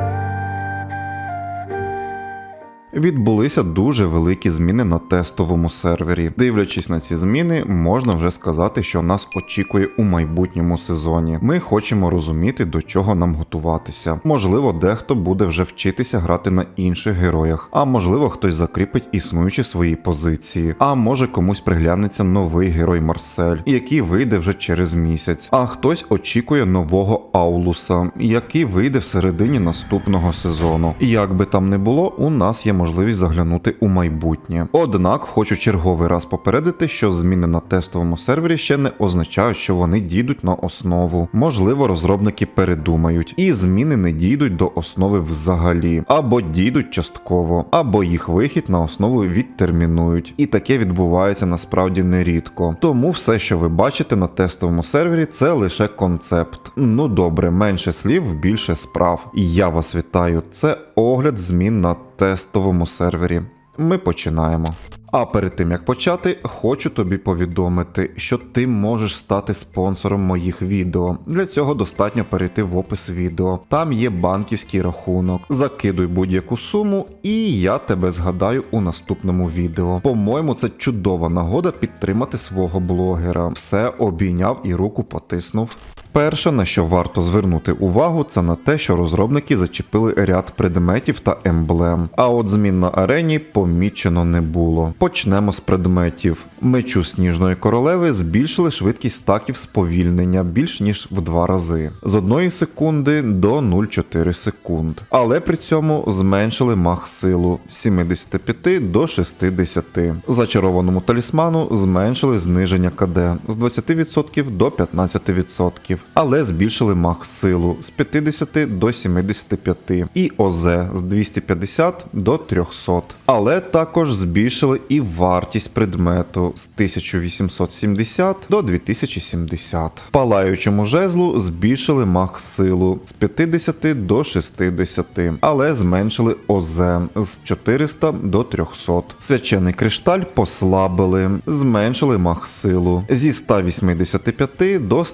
Bye. Відбулися дуже великі зміни на тестовому сервері. Дивлячись на ці зміни, можна вже сказати, що нас очікує у майбутньому сезоні. Ми хочемо розуміти, до чого нам готуватися. Можливо, дехто буде вже вчитися грати на інших героях, а можливо, хтось закріпить існуючі свої позиції. А може комусь приглянеться новий герой Марсель, який вийде вже через місяць. А хтось очікує нового Аулуса, який вийде в середині наступного сезону. Як би там не було, у нас є можливість заглянути у майбутнє. Однак хочу черговий раз попередити, що зміни на тестовому сервері ще не означають, що вони дійдуть на основу. Можливо, розробники передумають, і зміни не дійдуть до основи взагалі, або дійдуть частково, або їх вихід на основу відтермінують. І таке відбувається насправді нерідко. Тому все, що ви бачите на тестовому сервері, це лише концепт. Ну добре, менше слів, більше справ. Я вас вітаю. Це огляд змін на тестовому сервері. Ми починаємо. А перед тим як почати, хочу тобі повідомити, що ти можеш стати спонсором моїх відео. Для цього достатньо перейти в опис відео. Там є банківський рахунок. Закидуй будь-яку суму, і я тебе згадаю у наступному відео. По-моєму, це чудова нагода підтримати свого блогера. Все обійняв і руку потиснув. Перше, на що варто звернути увагу, це на те, що розробники зачепили ряд предметів та емблем. А от змін на арені помічено не було. Почнемо з предметів. Мечу сніжної королеви збільшили швидкість стаків сповільнення більш ніж в два рази з 1 секунди до 0,4 секунд. Але при цьому зменшили мах силу з 75 до 60. Зачарованому талісману зменшили зниження КД з 20% до 15%, але збільшили мах силу з 50 до 75 і ОЗ з 250 до 300. Але також збільшили і вартість предмету з 1870 до 2070. Палаючому жезлу збільшили мах силу з 50 до 60, але зменшили ОЗ з 400 до 300. Свячений кришталь послабили, зменшили мах силу зі 185 до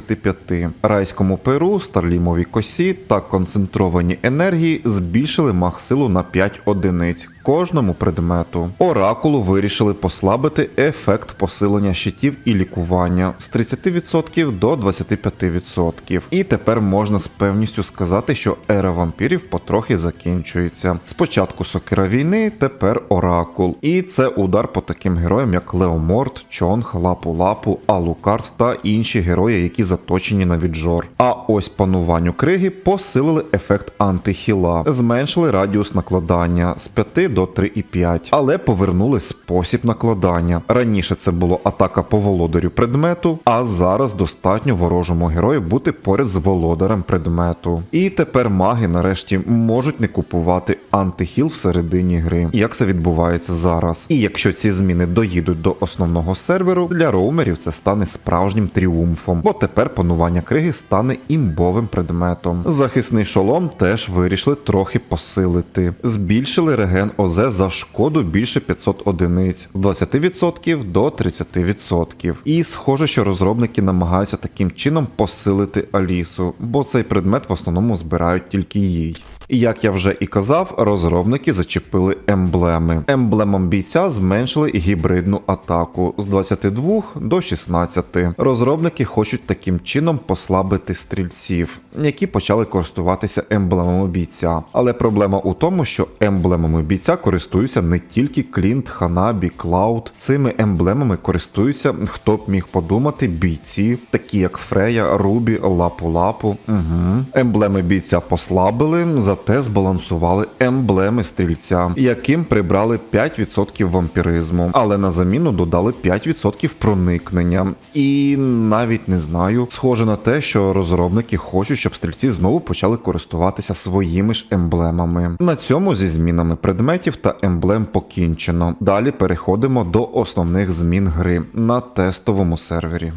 165. Райському перу, старлімовій косі та концентрованій енергії збільшили мах силу на 5 одиниць кожному предмету. Оракулу вирішили послабити ефект посилення щитів і лікування з 30% до 25%. І тепер можна з певністю сказати, що ера вампірів потрохи закінчується. Спочатку сокира війни, тепер оракул. І це удар по таким героям, як Леоморт, Чонг, Лапу Лапу, Алукарт та інші герої, які заточені на віджор. А ось пануванню криги посилили ефект антихіла, зменшили радіус накладання з 5 до 3,5, але повернули спосіб накладання. Раніше це було атака по володарю предмету, а зараз достатньо ворожому герою бути поряд з володарем предмету. І тепер маги нарешті можуть не купувати антихіл всередині гри, як це відбувається зараз. І якщо ці зміни доїдуть до основного серверу, для роумерів це стане справжнім тріумфом, бо тепер панування криги стане імбовим предметом. Захисний шолом теж вирішили трохи посилити. Збільшили реген ОЗ за шкоду більше 500 одиниць з 20% до 30%. І схоже, що розробники намагаються таким чином посилити Алісу, бо цей предмет в основному збирають тільки їй. І як я вже і казав, розробники зачепили емблеми. Емблемам бійця зменшили гібридну атаку з 22 до 16. Розробники хочуть таким чином послабити стрільців, які почали користуватися емблемами бійця. Але проблема у тому, що емблемами бійця користуються не тільки Клінт, Ханабі, Клауд. Цими емблемами користуються, хто б міг подумати, бійці, такі як Фрея, Рубі, Лапу Лапу. Угу. Емблеми бійця послабили, зате збалансували емблеми стрільця, яким прибрали 5% вампіризму, але на заміну додали 5% проникнення. І навіть не знаю, схоже на те, що розробники хочуть, щоб стрільці знову почали користуватися своїми ж емблемами. На цьому зі змінами предметів та емблем покінчено. Далі переходимо до основних змін гри на тестовому сервері.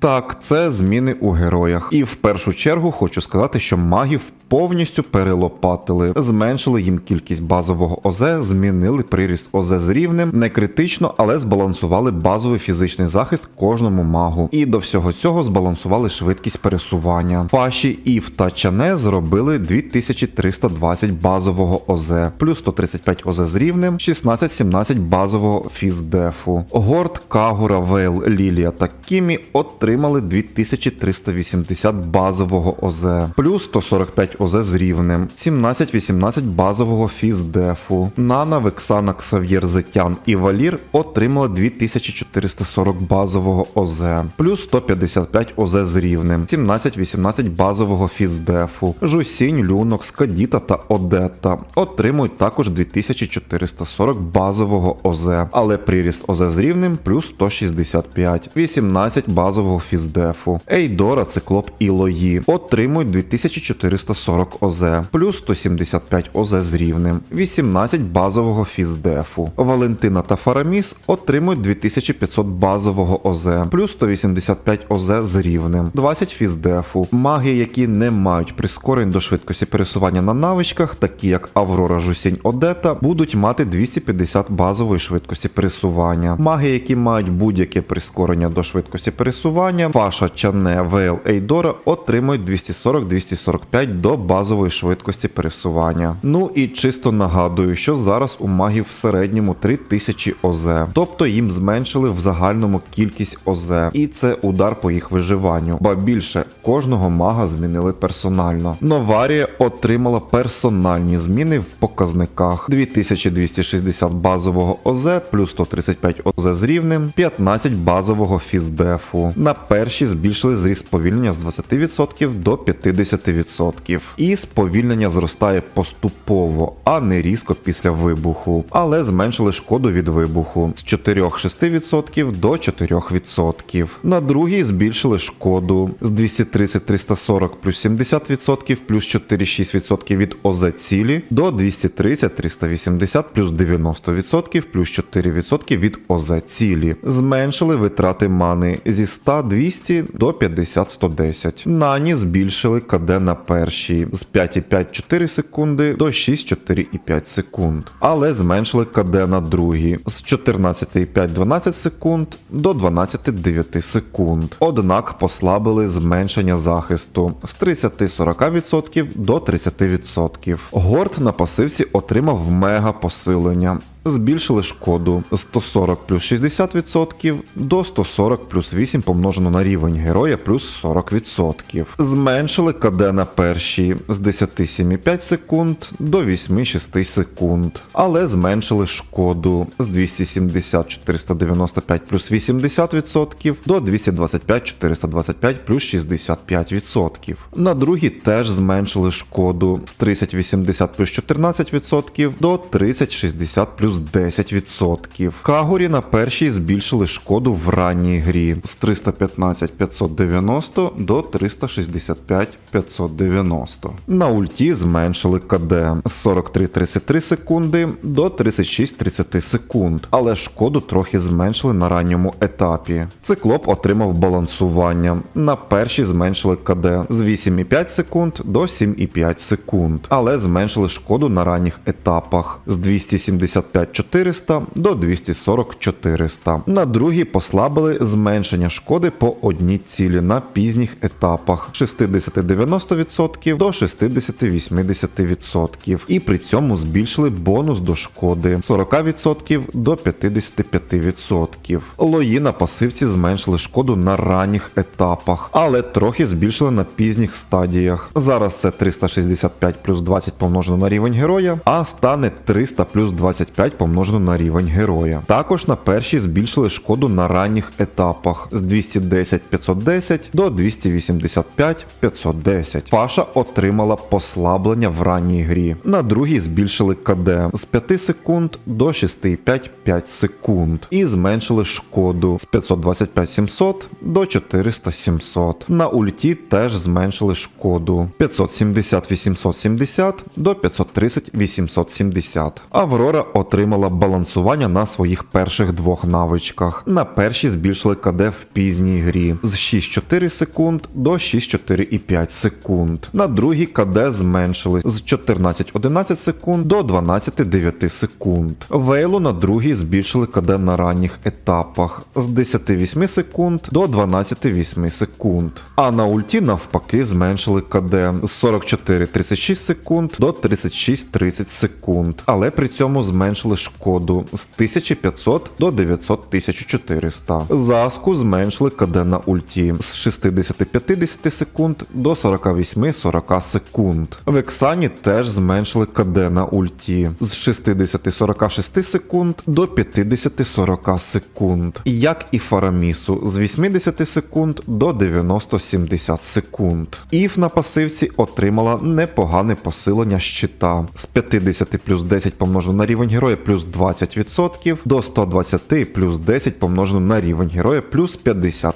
Так, це зміни у героях. І в першу чергу хочу сказати, що магів повністю перелопатили, зменшили їм кількість базового ОЗ, змінили приріст ОЗ з рівнем, не критично, але збалансували базовий фізичний захист кожному магу. І до всього цього збалансували швидкість пересування. Фаші, Ів та Чане зробили 2320 базового ОЗ, плюс 135 ОЗ з рівнем, 16-17 базового фіздефу. Горд, Кагура, Вейл, Лілія та Кімі отримали 2380 базового ОЗ, плюс 145 ОЗ з рівнем, 17-18 базового фіздефу. Нана, Вексана, Ксав'єр, Зетян і Валір отримали 2440 базового ОЗ, плюс 155 ОЗ з рівнем, 17-18 базового фіздефу. Жусінь, Люнок, Скадіта та Одетта отримують також 2440 базового ОЗ, але приріст ОЗ з рівнем плюс 165, 18 базового фіздефу. Ейдора, Циклоп і Лої отримують 2440 ОЗ, плюс 175 ОЗ з рівнем, 18 базового фіздефу. Валентина та Фараміс отримують 2500 базового ОЗ, плюс 185 ОЗ з рівнем, 20 фіздефу. Маги, які не мають прискорень до швидкості пересування на навичках, такі як Аврора Жусінь Одета, будуть мати 250 базової швидкості пересування. Маги, які мають будь-яке прискорення до швидкості пересування, Фаша, Чане, Вейл, Ейдора отримують 240-245 до базової швидкості пересування. Ну і чисто нагадую, що зараз у магів в середньому 3000 ОЗ, тобто їм зменшили в загальному кількість ОЗ, і це удар по їх виживанню. Ба більше кожного мага змінили персонально. Новарія отримала персональні зміни в показниках: 2260 базового ОЗ, плюс 135 ОЗ з рівнем, 15 базового фіздефу. На перші збільшили зріст сповільнення з 20% до 50%. І сповільнення зростає поступово, а не різко після вибуху. Але зменшили шкоду від вибуху з 4-6% до 4%. На другій збільшили шкоду з 230-340 плюс 70% плюс 4-6% від ОЗ цілі до 230-380 плюс 90% плюс 4% від ОЗ цілі. Зменшили витрати мани зі 100-200 до 50-110. Нані збільшили КД на першій з 5,5-4 секунди до 6-4,5 секунд. Але зменшили КД на другій з 14,5-12 секунд до 12,9 секунд. Однак послабили зменшення захисту з 30-40% до 30%. Горд на пасивці отримав мега посилення. Збільшили шкоду з 140 плюс 60% до 140 плюс 8 помножено на рівень героя плюс 40%. Зменшили КД на першій з 10,7,5 секунд до 8,6 секунд. Але зменшили шкоду з 270 495 плюс 80% до 225 425 плюс 65%. На другій теж зменшили шкоду з 3080 плюс 14% до 3060 плюс 10%. Кагурі на першій збільшили шкоду в ранній грі з 315 590 до 365 590. На ульті зменшили КД з 43-33 секунди до 36-30 секунд, але шкоду трохи зменшили на ранньому етапі. Циклоп отримав балансування. На першій зменшили КД з 8,5 секунд до 7,5 секунд, але зменшили шкоду на ранніх етапах з 275 400 до 240 400. На другій послабили зменшення шкоди по одній цілі на пізніх етапах 60-90% до 60-80% і при цьому збільшили бонус до шкоди 40% до 55%. Лої на пасивці зменшили шкоду на ранніх етапах, але трохи збільшили на пізніх стадіях. Зараз це 365 плюс 20 помножено на рівень героя, а стане 300 плюс 25 помножено на рівень героя. Також на першій збільшили шкоду на ранніх етапах з 210 510 до 285 510. Паша отримала послаблення в ранній грі. На другій збільшили КД з 5 секунд до 6,5 5 секунд і зменшили шкоду з 525 700 до 400 700. На ульті теж зменшили шкоду 570 870 до 530 870. Аврора отримала балансування на своїх перших двох навичках. На першій збільшили КД в пізній грі з 6,4 секунд до 6,4,5 секунд. На другій КД зменшили з 14,11 секунд до 12,9 секунд. Вейлу на другій збільшили КД на ранніх етапах з 10,8 секунд до 12,8 секунд. А на ульті навпаки зменшили КД з 44,36 секунд до 36,30 секунд. Але при цьому зменшили шкоду з 1500 до 900 1400. Заску зменшили КД на ульті з 60-50 секунд до 48-40 секунд. В Ексані теж зменшили КД на ульті з 60-46 секунд до 50-40 секунд. Як і Фарамісу з 80 секунд до 90-70 секунд. Іф на пасивці отримала непогане посилення щита з 50 плюс 10 помножено на рівень героя плюс 20% до 120 плюс 10 помножено на рівень героя плюс 50%.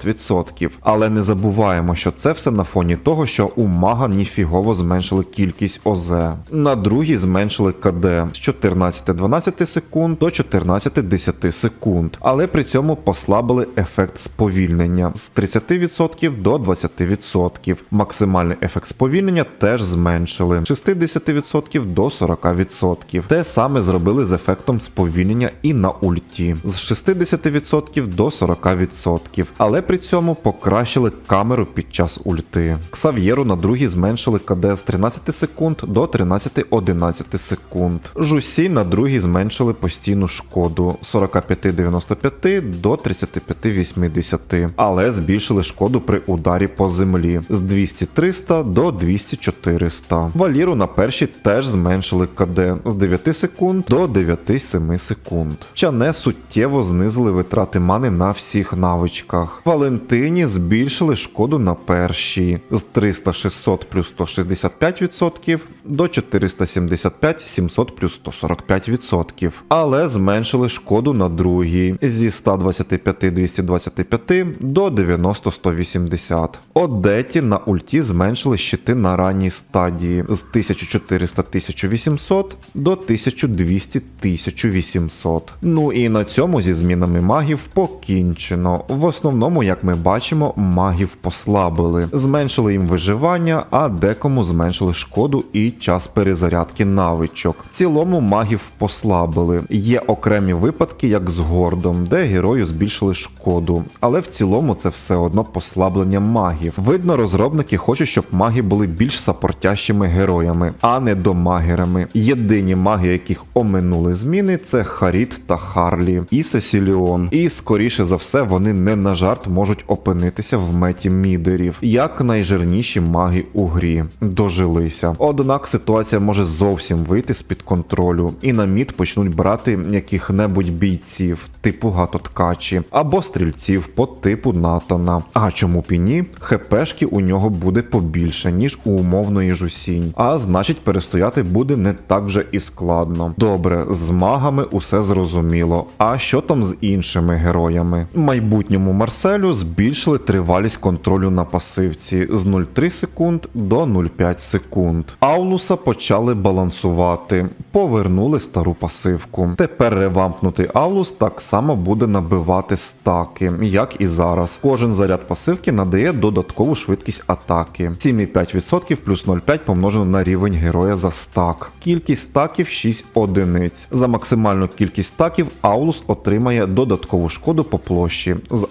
Але не забуваємо, що це все на фоні того, що у мага ніфігово зменшили кількість ОЗ. На другій зменшили КД з 14-12 секунд до 14-10 секунд, але при цьому послабили ефект сповільнення. З 30% до 20%. Максимальний ефект сповільнення теж зменшили. З 60% до 40%. Те саме зробили з ефектом сповільнення і на ульті. З 60% до 40%, але при цьому покращили камеру під час ульти. Ксав'єру на другій зменшили КД з 13 секунд до 13-11 секунд. Жусі на другій зменшили постійну шкоду з 45-95 до 35-80, але збільшили шкоду при ударі по землі з 200-300 до 200-400. Валіру на першій теж зменшили КД з 9 секунд до 9-7 секунд. Чане суттєво знизили витрати мани на всіх навичках. Валентині збільшили шкоду на першій з 300-600 плюс 165% до 475-700 плюс 145%. Але зменшили шкоду на другій зі 125-225 до 90-180. Одеті на ульті зменшили щити на ранній стадії з 1400-1800 до 1200-1800. Ну і на цьому зі змінами магів покінчено. В основному, як ми бачимо, магів послабили, зменшили їм виживання, а декому зменшили шкоду і час перезарядки навичок. В цілому магів послабили. Є окремі випадки, як з гордом, де герою збільшили шкоду, але в цілому це все одно послаблення магів. Видно, розробники хочуть, щоб маги були більш сапортящими героями, а не домагерами. Єдині маги, яких оминули зміни, це Харіт та Харлі і Сесіліон. І скоріше за все, вони не на жарт можуть опинитися в меті мідерів, як найжирніші маги у грі. Дожилися. Однак ситуація може зовсім вийти з-під контролю, і на мід почнуть брати яких-небудь бійців, типу гатоткачі, або стрільців по типу Натана. А чому б і ні? ХПшки у нього буде побільше, ніж у умовної жусінь. А значить, перестояти буде не так вже і складно. Добре, з магами усе зрозуміло. А що там з іншими героями? Майбутньому Марселю збільшили тривалість контролю на пасивці з 0,3 секунд до 0,5 секунд. Аулуса почали балансувати, повернули стару пасивку. Тепер ревампнутий Аулус так само буде набивати стаки, як і зараз. Кожен заряд пасивки надає додаткову швидкість атаки. 7,5% плюс 0,5 помножено на рівень героя за стак. Кількість стаків 6 одиниць. За максимальну кількість стаків Аулус отримає додаткову шкоду по площі з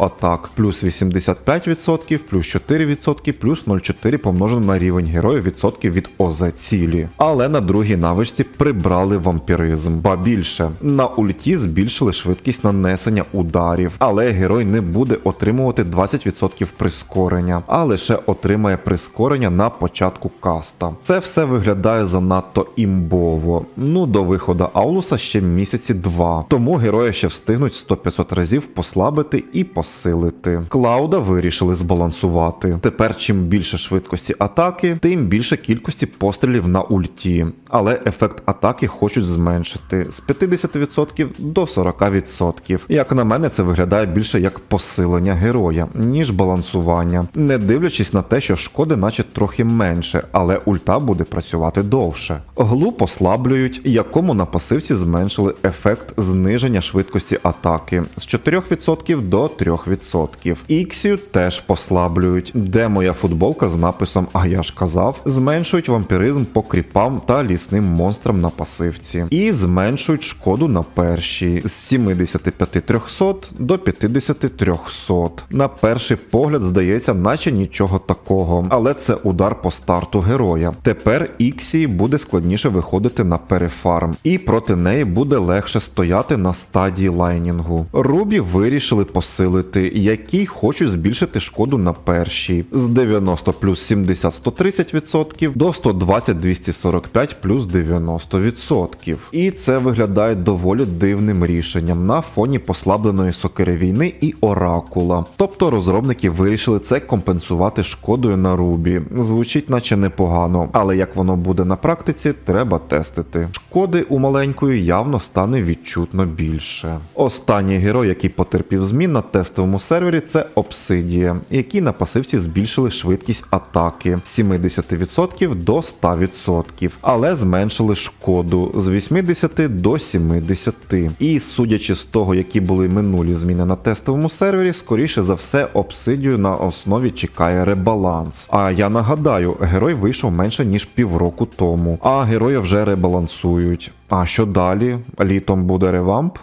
автоатак плюс 85%, плюс 4%, плюс 0,4 помножено на рівень героя відсотків від ОЗ цілі. Але на другій навичці прибрали вампіризм, ба більше. На ульті збільшили швидкість нанесення ударів, але герой не буде отримувати 20% прискорення, а лише отримає прискорення на початку каста. Це все виглядає занадто імбово. Ну, до виходу Аулуса ще місяці два, тому героя ще встигнуть 100-500 разів послабити і посилити. Клауда вирішили збалансувати. Тепер чим більше швидкості атаки, тим більше кількості пострілів на ульті. Але ефект атаки хочуть зменшити з 50% до 40%. Як на мене, це виглядає більше як посилення героя, ніж балансування, не дивлячись на те, що шкоди, наче трохи менше, але ульта буде працювати довше. Глу послаблюють, якому на пасивці зменшили ефект зниження швидкості атаки з 4% до 3%. Іксію теж послаблюють. Де моя футболка з написом А я ж казав, зменшують вампіризм по кріпам та лісним монстрам на пасивці. І зменшують шкоду на першій з 75 300 до 50 300. На перший погляд здається, наче нічого такого, але це удар по старту героя. Тепер Іксії буде складніше виходити на перефарм, і проти неї буде легше стояти на стадії лайнінгу. Рубі вирішили посилити, які хочуть збільшити шкоду на першій з 90 плюс 70 130% до 120 245 плюс 90%. І це виглядає доволі дивним рішенням на фоні послабленої сокири війни і оракула. Тобто розробники вирішили це компенсувати шкодою на рубі. Звучить наче непогано, але як воно буде на практиці, треба тестити. Шкоди у маленької явно стане відчутно більше. Останній герой, який потерпів змін на тестовому сервері, це Obsidian, які на пасивці збільшили швидкість атаки з 70% до 100%, але зменшили шкоду з 80 до 70. І судячи з того, які були минулі зміни на тестовому сервері, скоріше за все, Obsidian на основі чекає ребаланс. А я нагадаю, герой вийшов менше ніж півроку тому, а герої вже ребалансують. А що далі? Літом буде ревамп?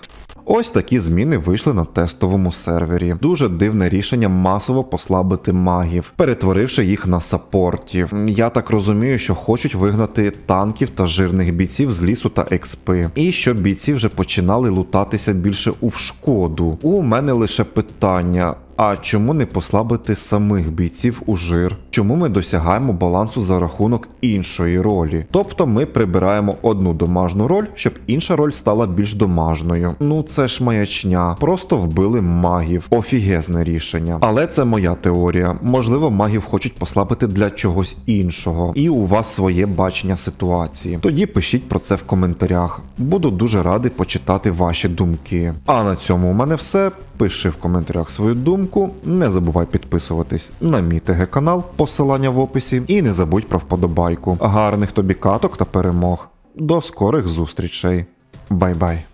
Ось такі зміни вийшли на тестовому сервері. Дуже дивне рішення масово послабити магів, перетворивши їх на сапортів. Я так розумію, що хочуть вигнати танків та жирних бійців з лісу та експи. І щоб бійці вже починали лутатися більше у шкоду. У мене лише питання. А чому не послабити самих бійців у жир? Чому ми досягаємо балансу за рахунок іншої ролі? Тобто ми прибираємо одну домажну роль, щоб інша роль стала більш домажною. Ну це ж маячня. Просто вбили магів. Офігезне рішення. Але це моя теорія. Можливо, магів хочуть послабити для чогось іншого, і у вас своє бачення ситуації. Тоді пишіть про це в коментарях. Буду дуже радий почитати ваші думки. А на цьому у мене все. Пиши в коментарях свою думку, не забувай підписуватись на мій ТГ канал, посилання в описі, і не забудь про вподобайку. Гарних тобі каток та перемог. До скорих зустрічей. Бай-бай.